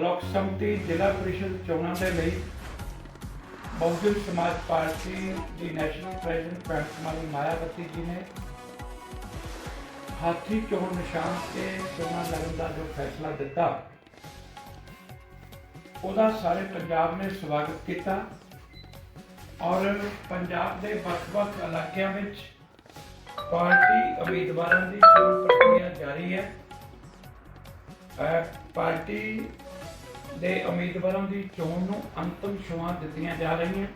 Block ਸੰਮਤੀ ਜ਼ਿਲ੍ਹਾ ਪ੍ਰੀਸ਼ਦ ਚੋਣਾਂ ਦੇ ਲਈ ਬਹੁਜਨ ਸਮਾਜ ਪਾਰਟੀ ਦੀ ਨੈਸ਼ਨਲ ਪ੍ਰੈਜ਼ੀਡੈਂਟ ਭੈਣ ਮਾਇਆਵਤੀ ਜੀ ਨੇ ਹਾਥੀ ਚੋਣ ਨਿਸ਼ਾਨ ਤੇ ਚੋਣਾਂ ਲੜਨ ਦਾ ਜੋ ਫੈਸਲਾ ਦਿੱਤਾ, ਉਹਦਾ ਸਾਰੇ ਪੰਜਾਬ ਨੇ ਸਵਾਗਤ ਕੀਤਾ ਔਰ ਪੰਜਾਬ ਦੇ ਵੱਖ-ਵੱਖ ਇਲਾਕਿਆਂ ਵਿੱਚ ਪਾਰਟੀ ਉਮੀਦਵਾਰਾਂ ਦੀ ਚੋਣ ਪ੍ਰਕਿਰਿਆ ਜਾਰੀ ਹੈ। ਪਾਰਟੀ ਦੇ ਉਮੀਦਵਾਰਾਂ ਦੀ ਚੋਣ ਨੂੰ ਅੰਤਮ ਛੋਹਾਂ ਦਿੱਤੀਆਂ ਜਾ ਰਹੀਆਂ।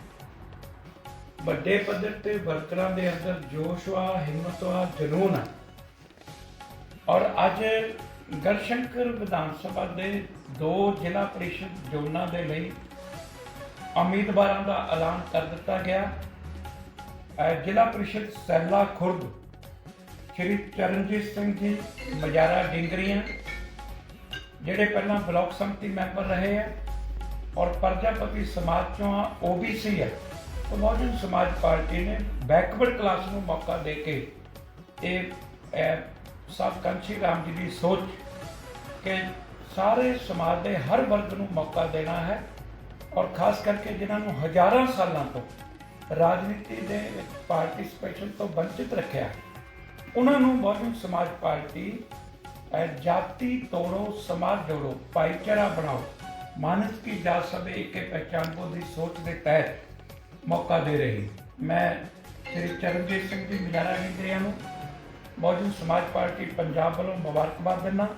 ਵੱਡੇ ਪੱਧਰ ਤੇ ਵਰਕਰਾਂ ਦੇ ਅੰਦਰ ਜੋਸ਼ ਆ, ਹਿੰਮਤ ਆ, ਜਨੂਨ ਆ। ਔਰ ਅੱਜ ਗੜਸ਼ੰਕਰ ਵਿਧਾਨ ਸਭਾ ਦੇ ਦੋ ਜ਼ਿਲ੍ਹਾ ਪ੍ਰੀਸ਼ਦ ਚੋਣਾਂ ਦੇ ਲਈ ਉਮੀਦਵਾਰਾਂ ਦਾ ਐਲਾਨ ਕਰ ਦਿੱਤਾ ਗਿਆ। ਜ਼ਿਲ੍ਹਾ ਪ੍ਰੀਸ਼ਦ ਸੈਲਾ ਖੁਰਦ, ਸ਼੍ਰੀ ਚਰਨਜੀਤ ਸਿੰਘ ਜੀ, ਮਜਾਰਾ ਡਿੰਗਰੀਆਂ ਜਿਹੜੇ ਪਹਿਲਾਂ ਬਲਾਕ ਸੰਮਤੀ ਮੈਂਬਰ ਰਹੇ ਆ ਔਰ ਪ੍ਰਜਾਪਤੀ ਸਮਾਜ ਚੋਂ ਆ ਓਬੀਸੀ ਹੈ ਤਾਂ ਬਹੁਜਨ ਸਮਾਜ ਪਾਰਟੀ ਨੇ ਬੈਕਵਰਡ ਕਲਾਸ ਨੂੰ ਮੌਕਾ ਦੇ ਕੇ ਇਹ ਇਹ ਸਭ ਕੰਚੀ ਰਾਮ ਜੀ ਦੀ ਸੋਚ ਕਿ ਸਾਰੇ ਸਮਾਜ ਦੇ ਹਰ ਵਰਗ ਨੂੰ ਮੌਕਾ ਦੇਣਾ ਹੈ ਔਰ ਖਾਸ ਕਰਕੇ ਜਿਨ੍ਹਾਂ ਨੂੰ ਹਜ਼ਾਰਾਂ ਸਾਲਾਂ ਤੋਂ ਰਾਜਨੀਤੀ ਦੇ ਵਿੱਚ ਪਾਰਟਿਸਪੇਸ਼ਨ ਤੋਂ ਵੰਚਿਤ ਰੱਖਿਆ ਉਹਨਾਂ ਨੂੰ ਬਹੁਜਨ ਸਮਾਜ ਪਾਰਟੀ ਅਹ, ਜਾਤੀ ਤੋੜੋ ਸਮਾਜ ਜੋੜੋ ਭਾਈਚਾਰਾ ਬਣਾਓ। ਮਾਨਸ ਕੀ ਜਾ ਸਭੇ ਇੱਕ ਪਹਿਚਾਨ ਕੋ ਦੀ ਸੋਚ ਦੇ ਤਹਿਤ ਮੌਕਾ ਦੇ ਰਹੀ। ਮੈਂ ਸ੍ਰੀ ਚਰਨਜੀਤ ਸਿੰਘ ਜੀ ਮਿਲਾਰਾ ਗਿੰਦਰੀਆਂ ਨੂੰ ਬਹੁਜਨ ਸਮਾਜ ਪਾਰਟੀ ਪੰਜਾਬ ਵੱਲੋਂ ਮੁਬਾਰਕਬਾਦ ਦਿੰਦਾ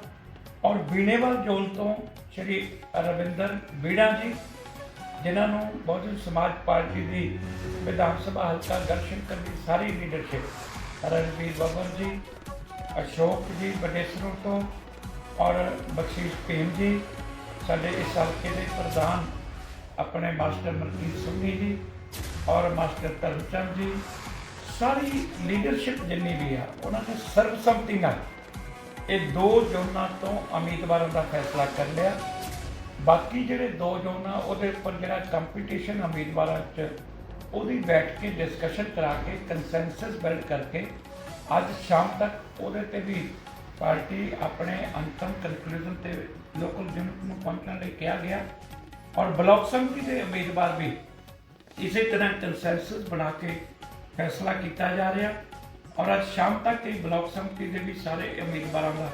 ਔਰ ਬੀਣੇਵਾਲ ਜੋਲ ਤੋਂ ਸ਼੍ਰੀ ਰਵਿੰਦਰ ਬੀੜਾ ਜੀ ਜਿਨ੍ਹਾਂ ਨੂੰ ਬਹੁਜਨ ਸਮਾਜ ਪਾਰਟੀ ਦੀ ਵਿਧਾਨ ਸਭਾ ਹਲਕਾ ਦਰਸ਼ਨ ਕਰਨੀ ਸਾਰੀ ਲੀਡਰਸ਼ਿਪ ਰਣਵੀਰ ਬੱਬਰ ਜੀ ਅਸ਼ੋਕ ਜੀ ਬਡੇਸਰੂ ਤੋਂ ਔਰ ਬਖਸ਼ੀਸ਼ ਭੀਮ ਜੀ, ਸਾਡੇ ਇਸ ਹਲਕੇ ਦੇ ਪ੍ਰਧਾਨ ਆਪਣੇ ਮਾਸਟਰ ਮਲਕੀਤ ਸੁੰਨੀ ਜੀ ਔਰ ਮਾਸਟਰ ਧਰਮਚੰਦ ਜੀ, ਸਾਰੀ ਲੀਡਰਸ਼ਿਪ ਜਿੰਨੀ ਵੀ ਆ, ਉਹਨਾਂ ਨੇ ਸਰਬਸੰਮਤੀ ਨਾਲ ਇਹ ਦੋ ਜ਼ੋਨਾਂ ਤੋਂ ਉਮੀਦਵਾਰਾਂ ਦਾ ਫੈਸਲਾ ਕਰ ਲਿਆ। ਬਾਕੀ ਜਿਹੜੇ ਦੋ ਜ਼ੋਨ ਆ, ਉਹਦੇ ਉੱਪਰ ਜਿਹੜਾ ਕੰਪੀਟੀਸ਼ਨ ਉਮੀਦਵਾਰਾਂ 'ਚ, ਉਹਦੀ ਬੈਠ ਕੇ ਡਿਸਕਸ਼ਨ ਕਰਾ ਕੇ ਕੰਸੈਂਸਸ ਬਿਲਡ ਕਰਕੇ ਅੱਜ ਸ਼ਾਮ ਤੱਕ ਉਹਦੇ ਤੇ ਵੀ ਪਾਰਟੀ ਆਪਣੇ ਅੰਤਮ ਕੰਕਲੂਜਨ ਤੇ ਲੋਕਲ ਯੂਨਿਟ ਨੂੰ ਪਹੁੰਚਣ ਲਈ ਕਿਹਾ ਗਿਆ। ਔਰ ਬਲਾਕ ਸੰਮਤੀ ਦੇ ਉਮੀਦਵਾਰ ਵੀ ਇਸੇ ਤਰ੍ਹਾਂ ਕੰਸੈਂਸਸ ਬਣਾ ਕੇ ਫੈਸਲਾ ਕੀਤਾ ਜਾ ਰਿਹਾ। ਔਰ ਅੱਜ ਸ਼ਾਮ ਤੱਕ ਇਹ ਬਲਾਕ ਸੰਮਤੀ ਦੇ ਵੀ ਸਾਰੇ ਉਮੀਦਵਾਰਾਂ ਦਾ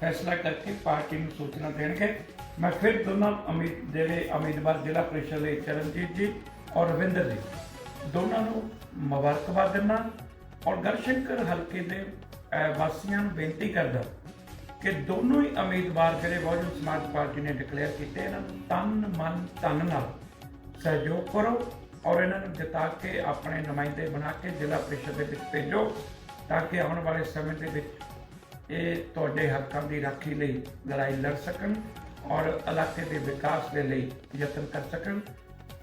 ਫੈਸਲਾ ਕਰਕੇ ਪਾਰਟੀ ਨੂੰ ਸੂਚਨਾ ਦੇਣਗੇ। ਮੈਂ ਫਿਰ ਦੋਨਾਂ ਉਮੀਦ, ਜਿਹੜੇ ਉਮੀਦਵਾਰ ਜ਼ਿਲ੍ਹਾ ਪ੍ਰੀਸ਼ਦ ਦੇ ਚਰਨਜੀਤ ਜੀ ਔਰ ਰਵਿੰਦਰ ਜੀ, ਦੋਨਾਂ ਨੂੰ ਮੁਬਾਰਕਬਾਦ ਦਿੰਦਾ। ਔਰ ਗਰਸ਼ੰਕਰ ਹਲਕੇ ਦੇ ਵਾਸੀਆਂ ਨੂੰ ਬੇਨਤੀ ਕਰਦਾ ਕਿ ਦੋਨੋਂ ਹੀ ਉਮੀਦਵਾਰ ਜਿਹੜੇ ਬਹੁਜਨ ਸਮਾਜ ਪਾਰਟੀ ਨੇ ਡਿਕਲੇਅਰ ਕੀਤੇ, ਇਹਨਾਂ ਨੂੰ ਤਨ, ਮਨ, ਧਨ ਨਾਲ ਸਹਿਯੋਗ ਕਰੋ ਔਰ ਇਹਨਾਂ ਨੂੰ ਜਿਤਾ ਕੇ ਆਪਣੇ ਨੁਮਾਇੰਦੇ ਬਣਾ ਕੇ ਜ਼ਿਲ੍ਹਾ ਪ੍ਰੀਸ਼ਦ ਦੇ ਵਿੱਚ ਭੇਜੋ ਤਾਂ ਕਿ ਆਉਣ ਵਾਲੇ ਸਮੇਂ ਦੇ ਵਿੱਚ ਇਹ ਤੁਹਾਡੇ ਹੱਕਾਂ ਦੀ ਰਾਖੀ ਲਈ ਲੜਾਈ ਲੜ ਸਕਣ ਔਰ ਇਲਾਕੇ ਦੇ ਵਿਕਾਸ ਦੇ ਲਈ ਯਤਨ ਕਰ ਸਕਣ।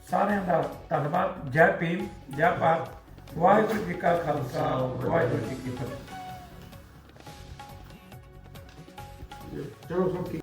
ਸਾਰਿਆਂ ਦਾ ਧੰਨਵਾਦ। ਜੈ ਭੀਮ, ਜੈ ਭਾਰਤ। ਵਾਹਿਗੁਰੂ ਜੀ ਕਾ ਖਾਲਸਾ ਵਾਹਿਗੁਰੂ ਜੀ ਕੀ ਫਤਿਹ। ਚਲੋ ਸਭ ਠੀਕ